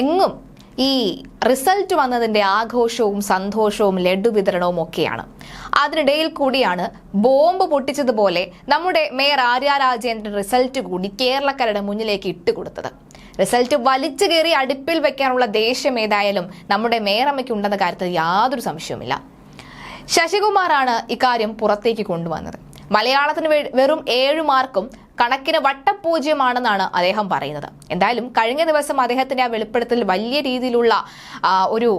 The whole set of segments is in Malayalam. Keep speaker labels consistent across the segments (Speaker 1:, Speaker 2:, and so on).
Speaker 1: എങ്ങും ഈ റിസൾട്ട് വന്നതിന്റെ ആഘോഷവും സന്തോഷവും ലഡു വിതരണവും ഒക്കെയാണ്. അതിനിടയിൽ കൂടിയാണ് ബോംബ് പൊട്ടിച്ചതുപോലെ നമ്മുടെ മേയർ ആര്യ രാജേന്ദ്രൻ റിസൾട്ട് കൂടി കേരളക്കാരുടെ മുന്നിലേക്ക് ഇട്ടുകൊടുത്തത് റിസൾട്ട് വലിച്ചു കയറി അടുപ്പിൽ വെക്കാനുള്ള ദേഷ്യം ഏതായാലും നമ്മുടെ മേയറമ്മയ്ക്ക് ഉണ്ടെന്ന കാര്യത്തിൽ യാതൊരു സംശയവുമില്ല. ശശികുമാറാണ് ഇക്കാര്യം പുറത്തേക്ക് കൊണ്ടുവന്നത്. മലയാളത്തിന് വെറും ഏഴ് മാർക്കും കണക്കിന് വട്ടപൂജ്യമാണെന്നാണ് അദ്ദേഹം പറയുന്നത്. എന്തായാലും കഴിഞ്ഞ ദിവസം അദ്ദേഹത്തിന്റെ ആ വെളിപ്പെടുത്തൽ വലിയ രീതിയിലുള്ള ഒരു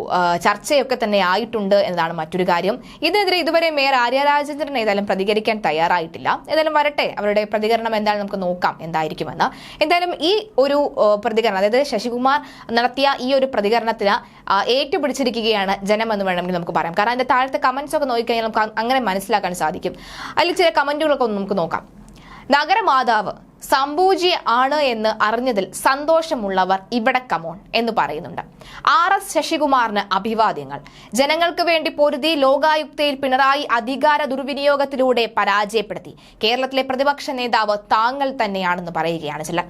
Speaker 1: ചർച്ചയൊക്കെ തന്നെ ആയിട്ടുണ്ട് എന്നതാണ് മറ്റൊരു കാര്യം. ഇതിനെതിരെ ഇതുവരെ മേയർ ആര്യ രാജേന്ദ്രൻ ഏതായാലും പ്രതികരിക്കാൻ തയ്യാറായിട്ടില്ല. ഏതായാലും വരട്ടെ അവരുടെ പ്രതികരണം എന്താണ് നമുക്ക് നോക്കാം എന്തായിരിക്കുമെന്ന്. എന്തായാലും ഈ ഒരു പ്രതികരണം അതായത് ശശികുമാർ നടത്തിയ ഈ ഒരു പ്രതികരണത്തിന് ഏറ്റുപിടിച്ചിരിക്കുകയാണ് ജനം എന്ന് വേണമെങ്കിൽ നമുക്ക് പറയാം. കാരണം അതിന്റെ താഴത്തെ കമന്റ്സ് ഒക്കെ നോക്കിക്കഴിഞ്ഞാൽ നമുക്ക് അങ്ങനെ മനസ്സിലാക്കാൻ സാധിക്കും. അതിൽ ചില കമന്റുകളൊക്കെ ഒന്ന് നമുക്ക് നോക്കാം. നഗരമാതാവ് സംഭൂജി ആണ് എന്ന് അറിഞ്ഞതിൽ സന്തോഷമുള്ളവർ ഇവിടെ കമോൺ എന്ന് പറയുന്നുണ്ട്. ആർ എസ് ശശികുമാറിന് അഭിവാദ്യങ്ങൾ. ജനങ്ങൾക്ക് വേണ്ടി പൊരുതി ലോകായുക്തയിൽ പിണറായി അധികാര ദുർവിനിയോഗത്തിലൂടെ പരാജയപ്പെടുത്തി. കേരളത്തിലെ പ്രതിപക്ഷ നേതാവ് താങ്കൾ തന്നെയാണെന്ന് പറയുകയാണ് ചിലർ.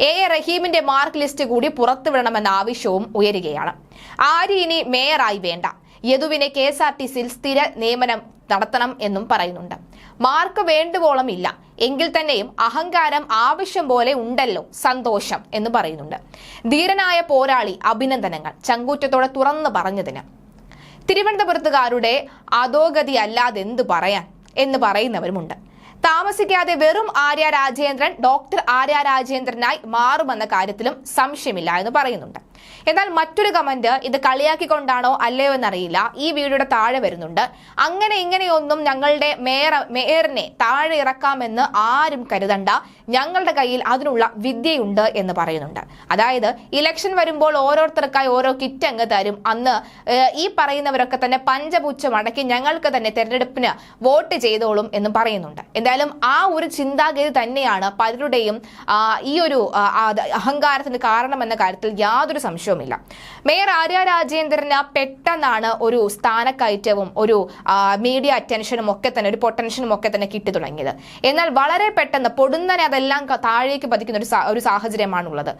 Speaker 1: എ. എ. റഹീമിന്റെ മാർക്ക് ലിസ്റ്റ് കൂടി പുറത്തുവിടണമെന്ന ആവശ്യവും ഉയരുകയാണ്. ആര് ഇനി മേയറായി വേണ്ട? യദുവിനെ കെ എസ് ആർ ടി സിയിൽ സ്ഥിര നിയമനം നടത്തണം എന്നും പറയുന്നുണ്ട്. മാർക്ക് വേണ്ടുവോളം ഇല്ല. എങ്കിൽ തന്നെയും അഹങ്കാരം ആവശ്യം പോലെ ഉണ്ടല്ലോ സന്തോഷം എന്ന് പറയുന്നുണ്ട്. ധീരനായ പോരാളി അഭിനന്ദനങ്ങൾ ചങ്കൂറ്റത്തോടെ തുറന്നു പറഞ്ഞതിന്. തിരുവനന്തപുരത്തുകാരുടെ അധോഗതി അല്ലാതെ എന്ത് പറയാൻ എന്ന് പറയുന്നവരുമുണ്ട്. താമസിക്കാതെ വെറും ആര്യ രാജേന്ദ്രൻ ഡോക്ടർ ആര്യ രാജേന്ദ്രനായി മാറുമെന്ന കാര്യത്തിലും സംശയമില്ല എന്ന് പറയുന്നുണ്ട്. എന്നാൽ മറ്റൊരു കമന്റ് ഇത് കളിയാക്കിക്കൊണ്ടാണോ അല്ലയോ എന്നറിയില്ല. ഈ വീഡിയോയുടെ താഴെ വരുന്നുണ്ട്. അങ്ങനെ ഇങ്ങനെയൊന്നും ഞങ്ങളുടെ മേയർ മേയറിനെ താഴെ ഇറക്കാമെന്ന് ആരും കരുതണ്ട. ഞങ്ങളുടെ കയ്യിൽ അതിനുള്ള വിദ്യയുണ്ട് എന്ന് പറയുന്നുണ്ട്. അതായത് ഇലക്ഷൻ വരുമ്പോൾ ഓരോരുത്തർക്കായി ഓരോ കിറ്റ് അങ്ങ് തരും. അന്ന് ഈ പറയുന്നവരൊക്കെ തന്നെ പഞ്ചപുച്ഛം അടക്കി ഞങ്ങൾക്ക് തന്നെ തെരഞ്ഞെടുപ്പിന് വോട്ട് ചെയ്തോളും എന്ന് പറയുന്നുണ്ട്. എന്തായാലും ആ ഒരു ചിന്താഗതി തന്നെയാണ് പലരുടെയും ഈ ഒരു അഹങ്കാരത്തിന് കാരണമെന്ന കാര്യത്തിൽ യാതൊരു സംശയവുമില്ല. മേയർ ആര്യ രാജേന്ദ്രന് പെട്ടെന്നാണ് ഒരു സ്ഥാനക്കയറ്റവും ഒരു മീഡിയ അറ്റൻഷനും ഒക്കെ തന്നെ ഒരു പൊട്ടൻഷനും ഒക്കെ തന്നെ കിട്ടി തുടങ്ങിയത്. എന്നാൽ വളരെ പെട്ടെന്ന് പൊടുന്നനെ അതെല്ലാം താഴേക്ക് പതിക്കുന്ന ഒരു ഒരു സാഹചര്യമാണുള്ളത്.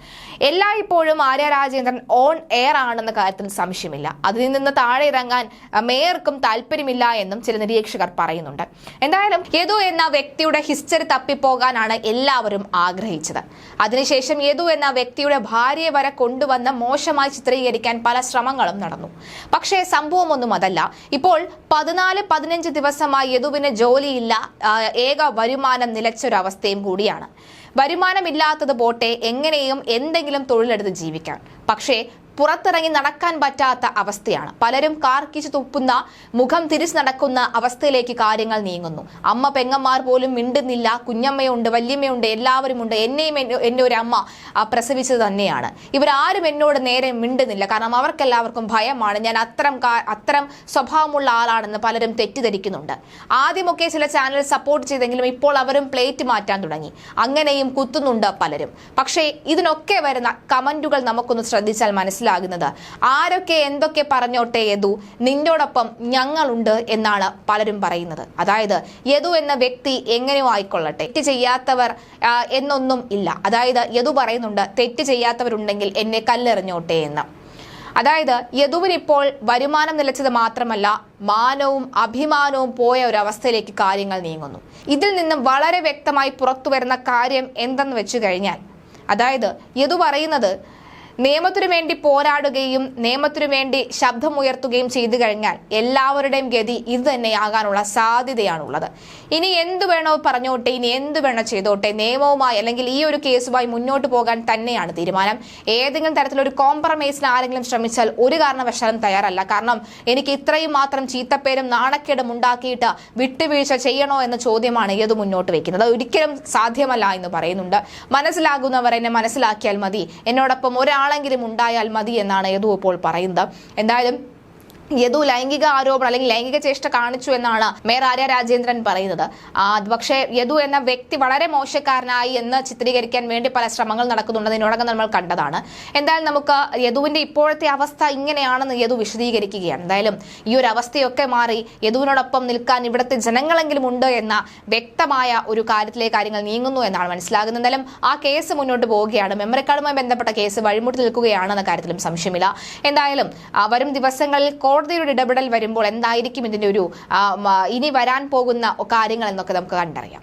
Speaker 1: എല്ലായ്പ്പോഴും ആര്യ രാജേന്ദ്രൻ ഓൺ എയർ ആണെന്ന കാര്യത്തിൽ സംശയമില്ല. അതിൽ നിന്ന് താഴെ ഇറങ്ങാൻ മേയർക്കും താല്പര്യമില്ല എന്നും ചില നിരീക്ഷകർ പറയുന്നുണ്ട്. എന്തായാലും യദു എന്ന വ്യക്തിയുടെ ഹിസ്റ്ററി തപ്പിപ്പോകാനാണ് എല്ലാവരും ആഗ്രഹിച്ചത്. അതിനുശേഷം യദു എന്ന വ്യക്തിയുടെ ഭാര്യയെ വരെ കൊണ്ടുവന്ന് മോശമായി ചിത്രീകരിക്കാൻ പല ശ്രമങ്ങളും നടന്നു. പക്ഷേ സംഭവമൊന്നും അതല്ല. ഇപ്പോൾ പതിനാല് പതിനഞ്ച് ദിവസമായി യദുവിന് ജോലിയില്ല. ഏക വരുമാനം നിലച്ചൊരവസ്ഥയും കൂടിയാണ്. വരുമാനമില്ലാത്തത് പോട്ടെ എങ്ങനെയും എന്തെങ്കിലും തൊഴിലെടുത്ത് ജീവിക്കാൻ. പക്ഷേ പുറത്തിറങ്ങി നടക്കാൻ പറ്റാത്ത അവസ്ഥയാണ്. പലരും കാർക്കിച്ച് തുപ്പുന്ന മുഖം തിരിച്ചു നടക്കുന്ന അവസ്ഥയിലേക്ക് കാര്യങ്ങൾ നീങ്ങുന്നു. അമ്മ പെങ്ങന്മാർ പോലും മിണ്ടുന്നില്ല. കുഞ്ഞമ്മയുണ്ട് വല്യമ്മയുണ്ട് എല്ലാവരുമുണ്ട്. എന്നെയും എന്നെ- എന്റെ ഒരു അമ്മ പ്രസവിച്ചത് തന്നെയാണ്. ഇവരാരും എന്നോട് നേരെ മിണ്ടുന്നില്ല. കാരണം അവർക്കെല്ലാവർക്കും ഭയമാണ്. ഞാൻ അത്തരം അത്തരം സ്വഭാവമുള്ള ആളാണെന്ന് പലരും തെറ്റിദ്ധരിക്കുന്നുണ്ട്. ആദ്യമൊക്കെ ചില ചാനൽ സപ്പോർട്ട് ചെയ്തെങ്കിലും ഇപ്പോൾ അവരും പ്ലേറ്റ് മാറ്റാൻ തുടങ്ങി. അങ്ങനെയും കുത്തുന്നുണ്ട് പലരും. പക്ഷേ ഇതിനൊക്കെ വരുന്ന കമന്റുകൾ നമുക്കൊന്ന് ശ്രദ്ധിച്ചാൽ മനസ്സിലാകുന്നത്. ആരൊക്കെ എന്തൊക്കെ പറഞ്ഞോട്ടെ യദു നിന്നോടൊപ്പം ഞങ്ങളുണ്ട് എന്നാണ് പലരും പറയുന്നത്. അതായത് യദു എന്ന വ്യക്തി എങ്ങനെയോ ആയിക്കൊള്ളട്ടെ. തെറ്റ് ചെയ്യാത്തവർ എന്നൊന്നും ഇല്ല. അതായത് യദു പറയുന്നുണ്ട് തെറ്റ് ചെയ്യാത്തവരുണ്ടെങ്കിൽ എന്നെ കല്ലെറിഞ്ഞോട്ടെ എന്ന്. അതായത് യദുവിനിപ്പോൾ വരുമാനം നിലച്ചത് മാത്രമല്ല മാനവും അഭിമാനവും പോയ ഒരു അവസ്ഥയിലേക്ക് കാര്യങ്ങൾ നീങ്ങുന്നു. ഇതിൽ നിന്നും വളരെ വ്യക്തമായി പുറത്തു വരുന്ന കാര്യം എന്തെന്ന് വെച്ചു കഴിഞ്ഞാൽ അതായത് യദു പറയുന്നത് നിയമത്തിനു വേണ്ടി പോരാടുകയും നിയമത്തിനു വേണ്ടി ശബ്ദമുയർത്തുകയും ചെയ്തു കഴിഞ്ഞാൽ എല്ലാവരുടെയും ഗതി ഇത് തന്നെയാകാനുള്ള സാധ്യതയാണുള്ളത്. ഇനി എന്ത് വേണോ പറഞ്ഞോട്ടെ ഇനി എന്ത് വേണോ ചെയ്തോട്ടെ നിയമവുമായി അല്ലെങ്കിൽ ഈ ഒരു കേസുമായി മുന്നോട്ട് പോകാൻ തന്നെയാണ് തീരുമാനം. ഏതെങ്കിലും തരത്തിലൊരു കോംപ്രമൈസിന് ആരെങ്കിലും ശ്രമിച്ചാൽ ഒരു കാരണവശാലും തയ്യാറല്ല. കാരണം എനിക്ക് ഇത്രയും മാത്രം ചീത്തപ്പേരും നാണക്കേടും ഉണ്ടാക്കിയിട്ട് വിട്ടുവീഴ്ച ചെയ്യണോ എന്ന ചോദ്യമാണ് ഇത് മുന്നോട്ട് വെക്കുന്നത്? ഒരിക്കലും സാധ്യമല്ല എന്ന് പറയുന്നുണ്ട്. മനസ്സിലാകുന്നവർ എന്നെ മനസ്സിലാക്കിയാൽ മതി. എന്നോടൊപ്പം ഒരാളെങ്കിലും ഉണ്ടായാൽ മതി എന്നാണ് ഇപ്പോൾ പറയുന്നത്. എന്തായാലും യദു ലൈംഗിക ആരോപണം അല്ലെങ്കിൽ ലൈംഗിക ചേഷ്ട കാണിച്ചു എന്നാണ് മേയർ ആര്യ രാജേന്ദ്രൻ പറയുന്നത്. പക്ഷേ യദു എന്ന വ്യക്തി വളരെ മോശക്കാരനായി എന്ന് ചിത്രീകരിക്കാൻ വേണ്ടി പല ശ്രമങ്ങൾ നടക്കുന്നുണ്ട്. നമ്മൾ കണ്ടതാണ്. എന്തായാലും നമുക്ക് യദുവിന്റെ ഇപ്പോഴത്തെ അവസ്ഥ ഇങ്ങനെയാണെന്ന് യദു വിശദീകരിക്കുകയാണ്. എന്തായാലും ഈ ഒരു അവസ്ഥയൊക്കെ മാറി യദുവിനോടൊപ്പം നിൽക്കാൻ ഇവിടുത്തെ ജനങ്ങളെങ്കിലും ഉണ്ട് എന്ന വ്യക്തമായ ഒരു കാര്യത്തിലെ കാര്യങ്ങൾ നീങ്ങുന്നു എന്നാണ് മനസ്സിലാകുന്നത്. എന്തായാലും ആ കേസ് മുന്നോട്ട് പോവുകയാണ്. മെമ്മറി കാർഡുമായി ബന്ധപ്പെട്ട കേസ് വഴിമുട്ടി നിൽക്കുകയാണെന്ന കാര്യത്തിലും സംശയമില്ല. എന്തായാലും വരും ദിവസങ്ങളിൽ കോടതിയുടെ ഇടപെടൽ വരുമ്പോൾ എന്തായിരിക്കും ഇതിന്റെ ഒരു ഇനി വരാൻ പോകുന്ന കാര്യങ്ങൾ എന്നൊക്കെ നമുക്ക് കണ്ടറിയാം.